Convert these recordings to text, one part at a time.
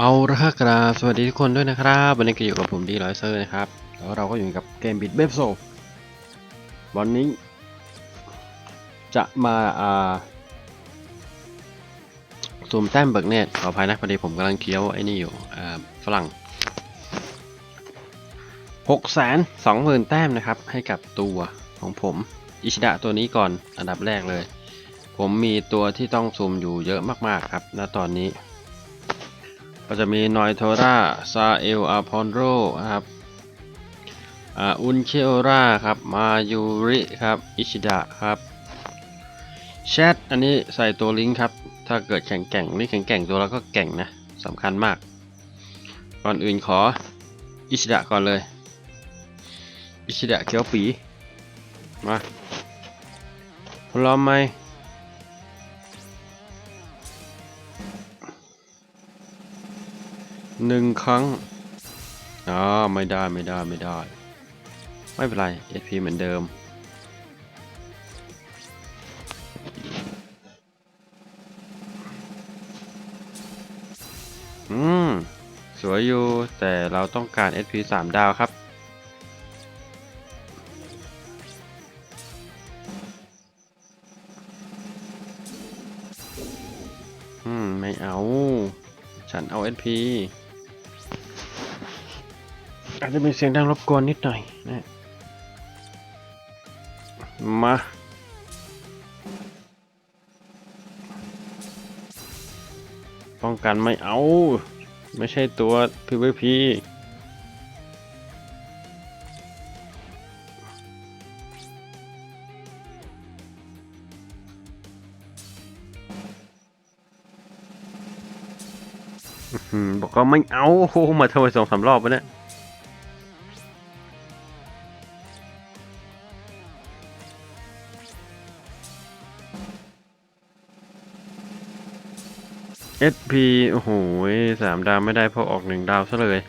เอาละครับกราบสวัสดีทุกคนด้วยนะครับวันนี้ก็อยู่กับผมดีร้อยเซอร์นะครับ แล้วเราก็อยู่กับเกมบิดเบฟโซวันนี้ จะมาอ่าซูมแต้มเบิกเนตขออภัยนะพอดีผมกำลังเคี้ยวไอ้นี่อยู่อ่าฝรั่งหกแสนสองหมื่นแต้มนะครับ ให้กับตัวของผม อิชิดะตัวนี้ก่อนอันดับแรกเลย ผมมีตัวที่ต้องซูมอยู่เยอะมากๆครับณตอนนี้ ก็จะมีนอยโทราซาเอลอาพอนโรครับอุนเคโอราครับ มายูริครับ อิชิดะครับแชทอันนี้ใส่ตัวลิงก์ครับ ถ้าเกิดแข่งแก่งนี่แข่งแก่งตัวเราก็แก่งนะสำคัญมาก ก่อนอื่นขออิชิดะก่อนเลย อิชิดะเขียวปีมาพร้อมไหม หนึ่งครั้งอ๋อไม่ได้ไม่ได้ไม่ได้ ไม่เป็นไร SP เหมือนเดิม อืม สวยอยู่ แต่เราต้องการ SP 3ดาวครับอืม ไม่เอา ฉันเอา SP อาจจะมีเสียงดังรบกวนนิดหน่อยนะมาป้องกันไม่เอา ไม่ใช่ตัว PVP บอกว่าไม่เอาโอ้มาทำไมสองสามรอบวะเนี่ย SP โอ้โหสามดาวไม่ได้เพราะออกหนึ่งดาวซะเลย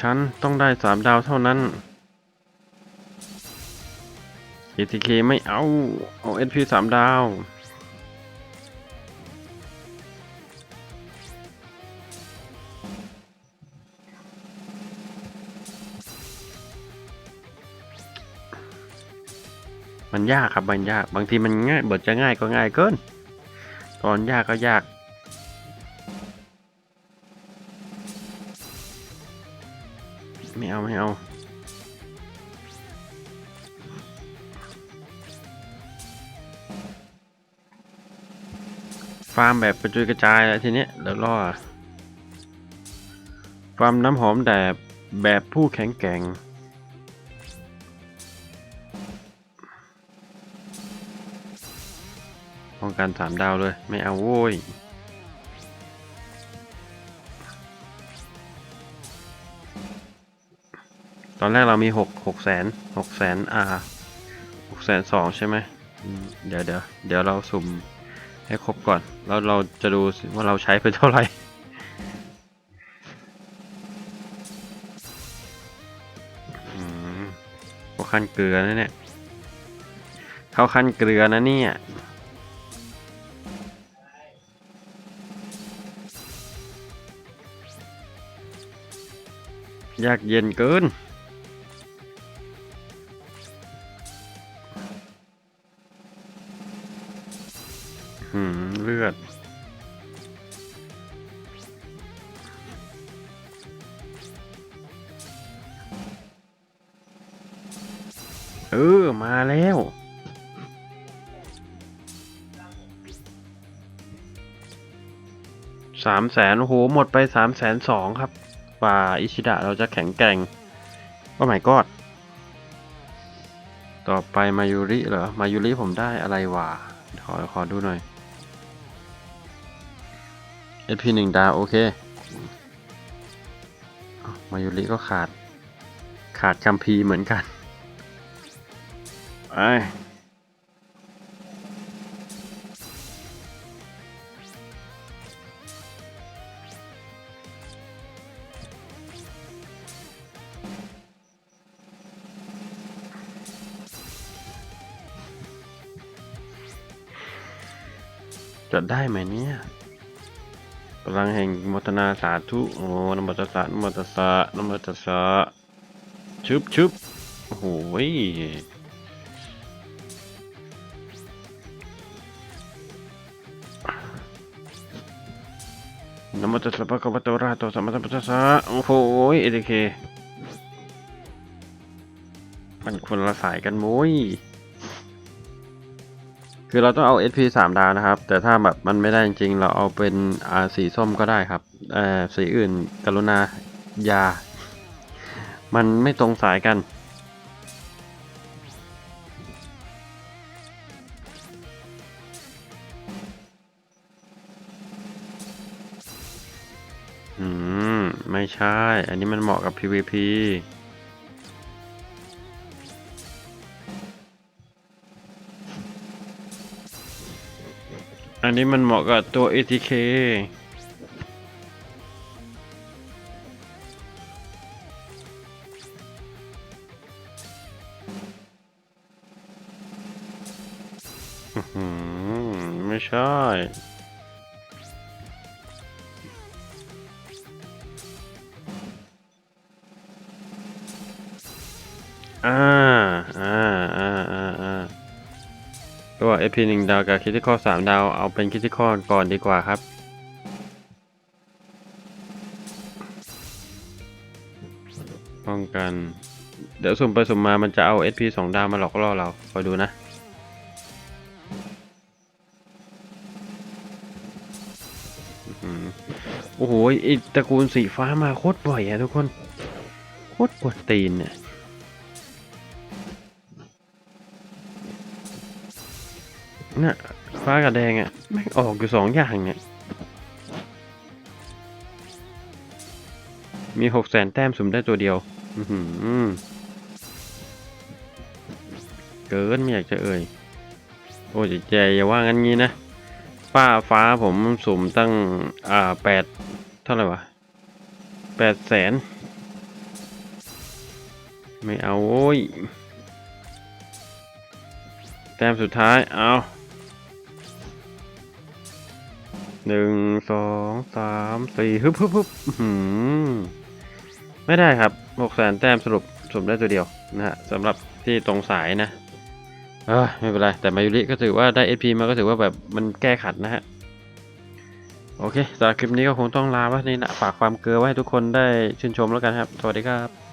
ฉันต้องได้สามดาวเท่านั้น ATK ไม่เอาเอา SP สามดาว มันยากครับมันยาก บางทีมันง่ายบทจะง่ายก็ง่ายเกิน ตอนยากก็ยาก ไม่เอาไม่เอาฟาร์มแบบกระจุยกระจายแล้วทีเนี้ยแล้วรอฟาร์มน้ำหอมแบบแบบผู้แข็งแกร่ง ป้องกันสามดาวเลย ไม่เอาโว้ยตอนแรกเรามีหกหกแสนหกแสนอ่าหกแสนสองใช่ไหมเดี๋ยวเดี๋ยวเดี๋ยวเราสุ่มให้ครบก่อน แล้วเราจะดูว่าเราใช้ไปเท่าไหร่เขาขั้นเกลือนะเนี่ย เข้าขั้นเกลือนะเนี่ย ยากเย็นเกิน หืม เลือด เออ มาแล้วสามแสนโอ้โห หมดไปสามแสนสองครับ ป่าอิชิดะเราจะแข็งแกร่งโอ้ my god ต่อไปมายูริเหรอ มายูริผมได้อะไรวะขอขอดูหน่อย SP หนึ่งดาว โอเค มายูริก็ขาด ขาดคัมภีเหมือนกัน ไอ จะได้ไหมเนี่ยพลังแห่งมทนาสาธุโอ้นโมตัสสะนโมตัสสะนโมตัสสะชึบชึบโอ้โหยนโมตัสสะพระคัมภีโตอะระหะโตสัมมาสัมพุทธัสสะโอ้โหเอเดเคมันคนละสายกันมุ้ย คือเราต้องเอา SP 3 ดาวนะครับ แต่ถ้าแบบมันไม่ได้จริงๆเราเอาเป็นสีส้มก็ได้ครับเออสีอื่นกรุณายา มันไม่ตรงสายกันอืม ไม่ใช่ อันนี้มันเหมาะกับ PVP อันนี้มันเหมาะกับตัว ATK ไม่ใช่ อ่า อ่า ตัว AP 1 ดาวกับคิติคอ3ดาว เอาเป็นคิติคอก่อนดีกว่าครับ ป้องกัน เดี๋ยวสุ่มไปสุ่มมามันจะเอา SP 2 ดาวมาหลอกล่อเราคอยดูนะโอ้โหไอตระกูลสีฟ้ามาโคตรบ่อยอะทุกคน โคตรกวนตีนเนี่ย น่ะฟ้ากับแดงอะแม่งออกอยู่สองอย่างเนี่ย มีหกแสนแต้มสุ่มได้ตัวเดียว อือหือเกินไม่อยากจะเอ่ย โอ้ยแจอย่าว่างั้นงี้นะ ป้าฟ้าผมสุ่มตั้ง อ่าแปดเท่าไหร่วะแปดแสน ไม่เอาโว้ย แต้มสุดท้าย เอา หนึ่งสองสามสี่ฮึบฮึบฮึบไม่ได้ครับหกแสนแต้มสรุปสุ่มได้ตัวเดียวนะฮะสำหรับที่ตรงสายนะเออไม่เป็นไร แต่มายุริก็ถือว่าได้ SP มาก็ถือว่าแบบมันแก้ขัดนะฮะ โอเคสำหรับคลิปนี้ก็คงต้องลาไว้นี่นะฝากความเกลือไว้ให้ทุกคนได้ชื่นชมแล้วกันครับ สวัสดีครับ